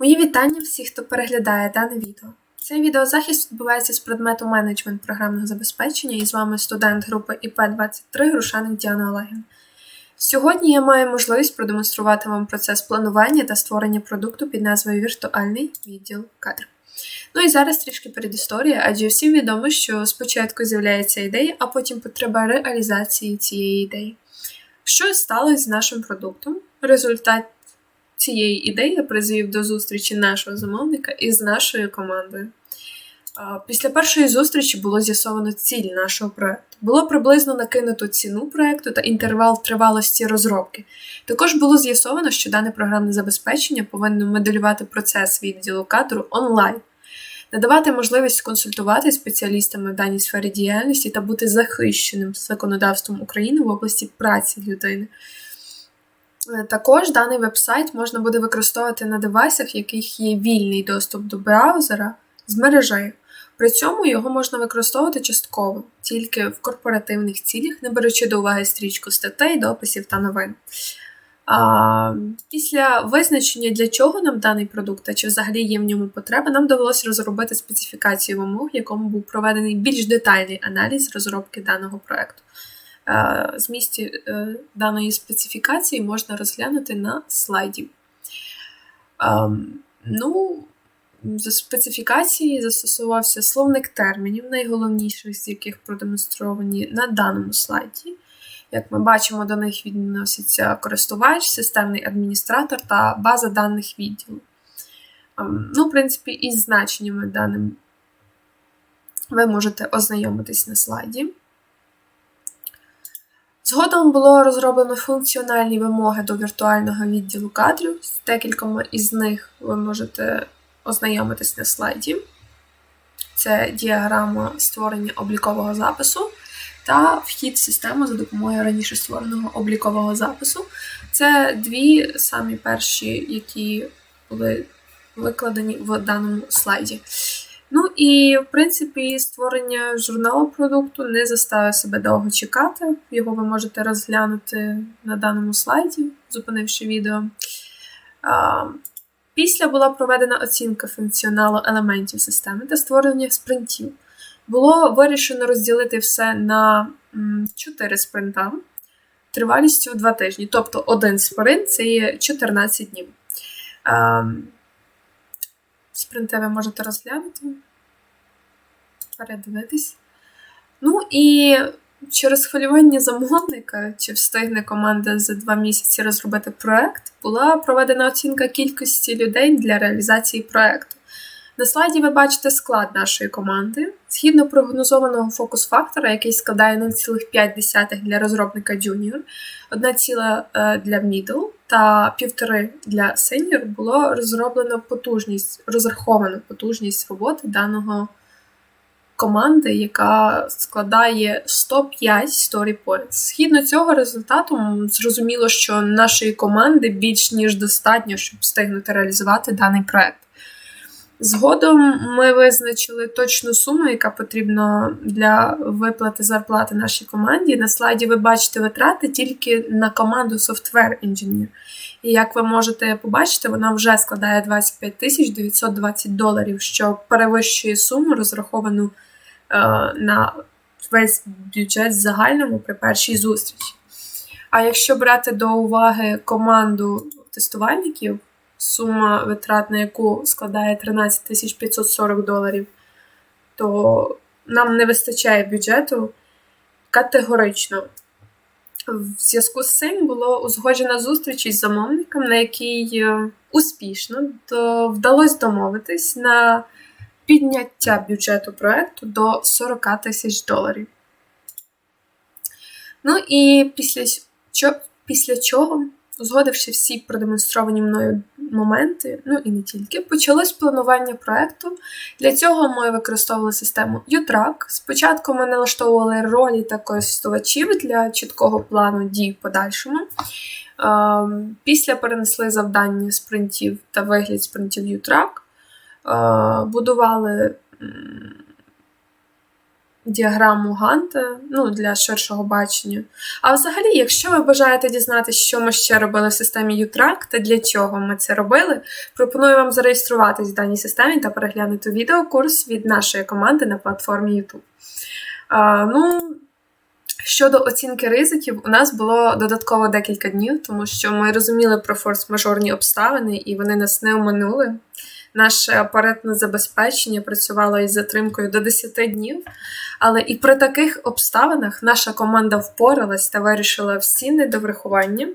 Мої вітання всіх, хто переглядає дане відео. Цей відеозахист відбувається з предмету менеджмент програмного забезпечення і з вами студент групи ІП-23 Грушаник Діана Олегін. Сьогодні я маю можливість продемонструвати вам процес планування та створення продукту під назвою Віртуальний відділ кадр. Ну і зараз трішки передісторія, адже всім відомо, що спочатку з'являється ідея, а потім потреба реалізації цієї ідеї. Що сталося з нашим продуктом? Результат цієї ідеї призвів до зустрічі нашого замовника із нашою командою. Після першої зустрічі було з'ясовано ціль нашого проекту. Було приблизно накинуто ціну проекту та інтервал тривалості розробки. Також було з'ясовано, що дане програмне забезпечення повинно моделювати процес відділу кадру онлайн, надавати можливість консультувати спеціалістами в даній сфері діяльності та бути захищеним законодавством України в області праці людини. Е, також даний веб-сайт можна буде використовувати на девайсах, в яких є вільний доступ до браузера з мережею. При цьому його можна використовувати частково, тільки в корпоративних цілях, не беручи до уваги стрічку статей, дописів та новин. А, Після визначення, для чого нам даний продукт, а чи взагалі є в ньому потреба, нам довелося розробити специфікацію вимог, в якому був проведений більш детальний аналіз розробки даного проекту. Змісті е, даної специфікації можна розглянути на слайді. Ну, за специфікації застосувався словник термінів, найголовніших з яких продемонстровані на даному слайді. Як ми бачимо, до них відноситься користувач, системний адміністратор та база даних відділу. Ну, в принципі, із значеннями даним ви можете ознайомитись на слайді. Згодом було розроблено функціональні вимоги до віртуального відділу кадрів. З декількома із них ви можете ознайомитись на слайді. Це діаграма створення облікового запису та вхід в систему за допомогою раніше створеного облікового запису. Це дві самі перші, які були викладені в даному слайді. І, в принципі, створення журналу продукту не заставив себе довго чекати. Його ви можете розглянути на даному слайді, зупинивши відео. Після була проведена оцінка функціоналу елементів системи та створення спринтів. Було вирішено розділити все на 4 спринта тривалістю 2 тижні. Тобто один спринт це є 14 днів. Спринти ви можете розглянути, передивитись. Ну і через хвилювання замовника, чи встигне команда за два місяці розробити проект, була проведена оцінка кількості людей для реалізації проекту. На слайді ви бачите склад нашої команди. Згідно прогнозованого фокус-фактора, який складає 0,5 для розробника Junior, 1 ціла е, для middle та 1,5 для senior було розроблено потужність, розраховано потужність роботи даного команди, яка складає 105 story points. Згідно цього результату, зрозуміло, що нашої команди більш ніж достатньо, щоб встигнути реалізувати даний проект. Згодом ми визначили точну суму, яка потрібна для виплати зарплати нашій команді. На слайді ви бачите витрати тільки на команду Software Engineer. І як ви можете побачити, вона вже складає 25 920 доларів, що перевищує суму, розраховану на весь бюджет загальному при першій зустрічі. А якщо брати до уваги команду тестувальників, сума витрат на яку складає 13 540 доларів, то нам не вистачає бюджету категорично. В зв'язку з цим було узгоджена зустріч із замовником, на якій е, успішно вдалося домовитись на підняття бюджету проекту до 40 тисяч доларів. Ну і після, після чого Узгодивши всі продемонстровані мною моменти, ну і не тільки, почалось планування проекту. Для цього ми використовували систему U-Track. Спочатку ми налаштовували ролі та користувачів для чіткого плану дій в подальшому. Ем, після перенесли завдання спринтів та вигляд спринтів U-Track. Е, будували діаграму Ганта ну, для ширшого бачення. А взагалі, якщо ви бажаєте дізнатися, що ми ще робили в системі U-Track та для чого ми це робили, пропоную вам зареєструватись в даній системі та переглянути відеокурс від нашої команди на платформі YouTube. Ну, Щодо оцінки ризиків, у нас було додатково декілька днів, тому що ми розуміли про форс-мажорні обставини, і вони нас не оминули. Наше апаратне забезпечення працювало із затримкою до 10 днів. Але і при таких обставинах наша команда впоралась та вирішила всі недоврахування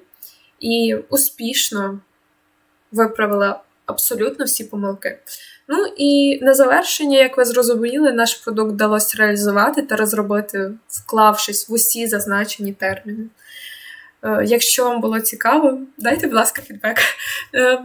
і успішно виправила абсолютно всі помилки. Ну і на завершення, як ви зрозуміли, наш продукт вдалося реалізувати та розробити, вклавшись в усі зазначені терміни. Е, якщо вам було цікаво, дайте, будь ласка, фідбек. Е,